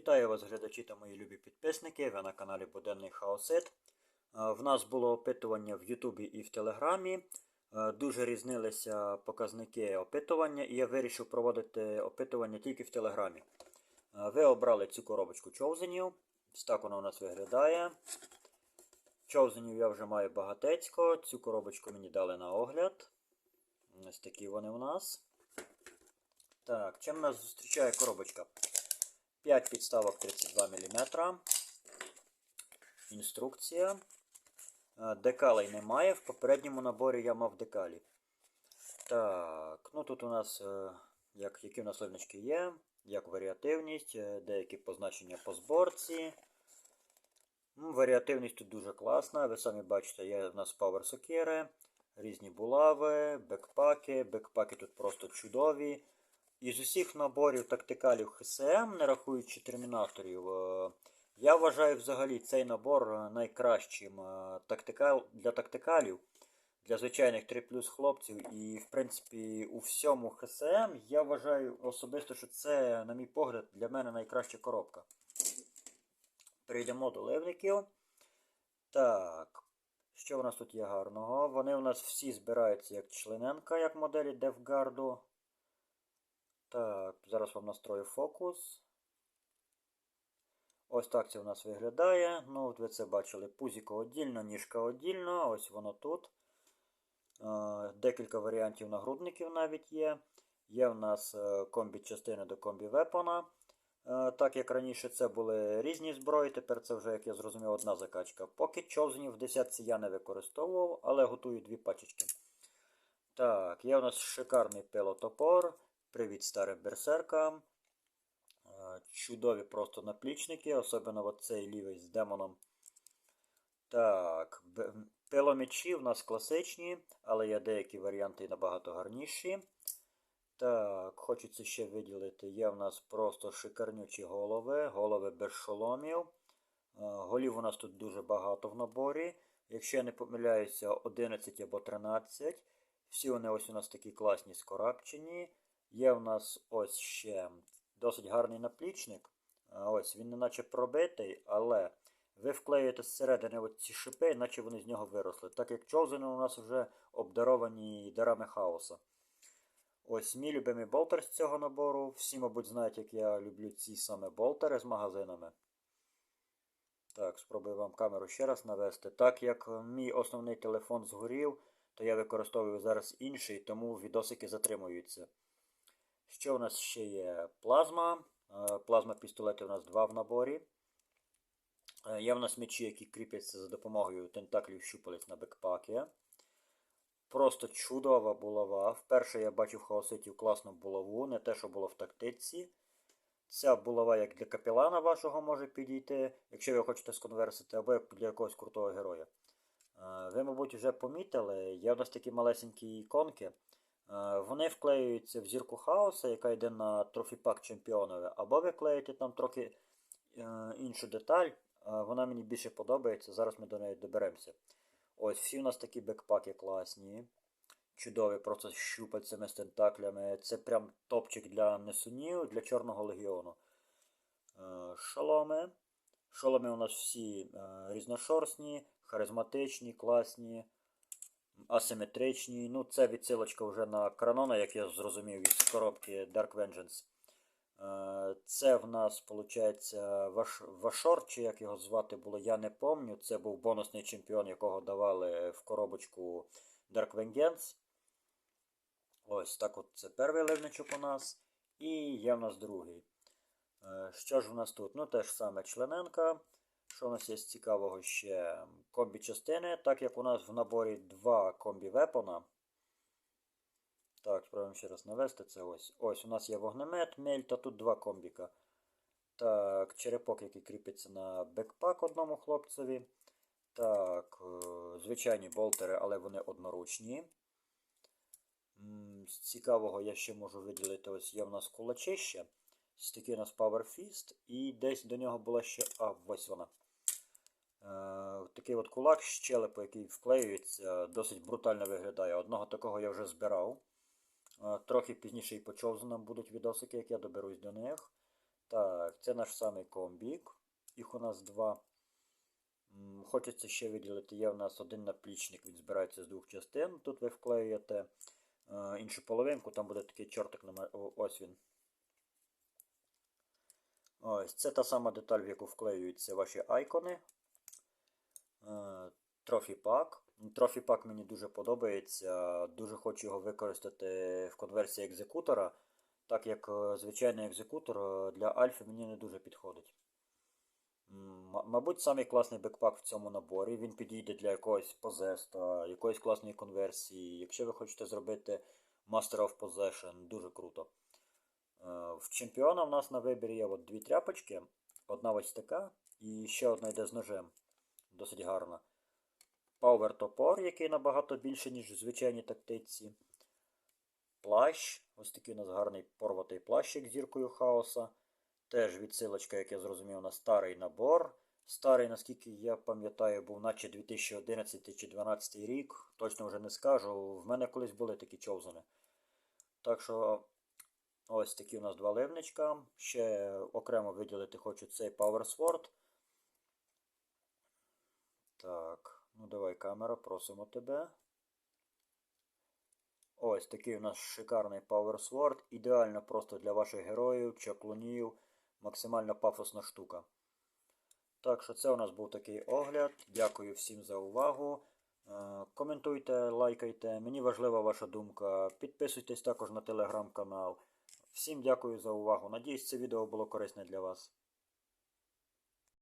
Вітаю вас, глядачі та мої любі підписники. Ви на каналі Буденний Хаосит. Е, В нас було опитування в Ютубі і в Телеграмі. Е, Дуже різнилися показники опитування, і я вирішив проводити опитування тільки в Телеграмі. Е, Ви обрали цю коробочку човзенів. Так вона у нас виглядає. Човзенів я вже маю багатецько. Цю коробочку мені дали на огляд. Ось такі вони у нас. Так, чим нас зустрічає коробочка? 5 підставок 32 мм. Інструкція. Е, Декалей немає. В попередньому наборі я мав декалі. Так, ну тут у нас, е, як, які у нас ливнички є, як варіативність, е, деякі позначення по зборці. Ну, Варіативність тут дуже класна. Ви самі бачите, є в нас пауер сокири, різні булави, бекпаки. Бекпаки тут просто чудові. Із усіх наборів тактикалів ХСМ, не рахуючи термінаторів, е, я вважаю взагалі цей набор е, найкращим е, для тактикалів, для звичайних 3 плюс хлопців. І, в принципі, у всьому ХСМ я вважаю особисто, що це, на мій погляд, для мене найкраща коробка. Перейдемо до ливників. Так. Що в нас тут є гарного? Вони у нас всі збираються як члененка, як моделі Девгарду. Так, зараз вам настрою фокус. Ось так це у нас виглядає. Ну, от ви це бачили. Пузіко одільно, ніжка одільно. Ось воно тут. Е, Декілька варіантів нагрудників навіть є. Є в нас е, комбі-частини до комбі-вепона. Е, Так як раніше це були різні зброї, тепер це вже, як я зрозумів, одна закачка. Поки човзенів в десятці я не використовував, але готую дві пачечки. Так, є у нас шикарний пилотопор. Привіт старим берсеркам. Е, Чудові просто наплічники, особливо цей лівий з демоном. Так, пиломечі в нас класичні, але є деякі варіанти набагато гарніші. Так, хочеться ще виділити. Є в нас просто шикарнючі голови, голови без шоломів. Е, Голів у нас тут дуже багато в наборі. Якщо я не помиляюся, 11 або 13. Всі вони ось у нас такі класні скорабчені. Є в нас ось ще досить гарний наплічник. Ось він неначе пробитий, але ви вклеюєте зсередини ці шипи, наче вони з нього виросли. Так як човзини у нас вже обдаровані дарами хаоса. Ось мій любимий болтер з цього набору. Всі, мабуть, знають, як я люблю ці саме болтери з магазинами. Так, спробую вам камеру ще раз навести. Так як мій основний телефон згорів, то я використовую зараз інший, тому відосики затримуються. Що у нас ще є? Плазма. Е, Плазма пістолети у нас два в наборі. Е, Є в нас мечі, які кріпляться за допомогою тентаклів щупалець на бекпакі. Просто чудова булава. Вперше я бачив хаоситів класну булаву, не те, що було в тактиці. Ця булава як для капелана вашого може підійти, якщо ви хочете сконверсити, або як для якогось крутого героя. Е, Ви, мабуть, вже помітили, є в нас такі малесенькі іконки. Е, Вони вклеюються в зірку хаоса, яка йде на трофіпак чемпіонове, або ви клеїте там трохи е, іншу деталь. Е, Вона мені більше подобається, зараз ми до неї доберемося. Ось всі у нас такі бекпаки класні. Чудові, просто з щупальцями, з тентаклями. Це прям топчик для несунів, для Чорного легіону. Шоломи. Шоломи у нас всі різношорстні, харизматичні, класні, асиметричні. Ну, це відсилочка вже на Кранона, як я зрозумів, із коробки Dark Vengeance. Е, Це в нас, виходить, ваш, Вашор, чи як його звати було, я не пам'ятаю. Це був бонусний чемпіон, якого давали в коробочку Dark Vengeance. Ось так от це перший ливничок у нас. І є в нас другий. Е, Що ж у нас тут? Ну, теж саме члененка. Що у нас є цікавого ще? Комбі-частини, так як у нас в наборі два комбі-вепона. Так, спробуємо ще раз навести це ось. Ось у нас є вогнемет, мель та тут два комбіка. Так, черепок, який кріпиться на бекпак одному хлопцеві. Так, е, звичайні болтери, але вони одноручні. З цікавого я ще можу виділити, ось є в нас кулачище. Такий у нас Power Fist. І десь до нього була ще. А, ось вона. Е, такий от кулак з щелепу, який вклеюється, досить брутально виглядає. Одного такого я вже збирав. Е, трохи пізніше і по човзанам будуть відосики, як я доберусь до них. Так, це наш самий комбік. Їх у нас два. Хочеться ще виділити, є в нас один наплічник, він збирається з двох частин. Тут ви вклеюєте е, іншу половинку, там буде такий чортик на ось він. Ось, це та сама деталь, в яку вклеюються ваші айкони. Трофі пак. Трофі пак мені дуже подобається. Дуже хочу його використати в конверсії екзекутора, так як е, звичайний екзекутор е, для альфи мені не дуже підходить. Мабуть, самий класний бекпак в цьому наборі. Він підійде для якогось позеста, якоїсь класної конверсії. Якщо ви хочете зробити Master of Possession, дуже круто. Е, В чемпіона в нас на вибір є от дві тряпочки. Одна ось така, і ще одна йде з ножем. Досить гарна. Power топор, який набагато більше, ніж в звичайній тактиці. Плащ. Ось такий у нас гарний порватий плащик з зіркою хаоса. Теж відсилочка, як я зрозумів, на старий набор. Старий, наскільки я пам'ятаю, був наче 2011 чи 2012 рік. Точно вже не скажу. В мене колись були такі човзани. Так що ось такі у нас два ливничка. Ще окремо виділити хочу цей Power Sword. Так, ну давай камера, просимо тебе. Ось такий у нас шикарний Power Sword. Ідеально просто для ваших героїв, чаклунів. Максимально пафосна штука. Так що це у нас був такий огляд. Дякую всім за увагу. Е, Коментуйте, лайкайте. Мені важлива ваша думка. Підписуйтесь також на телеграм-канал. Всім дякую за увагу. Надіюсь, це відео було корисне для вас.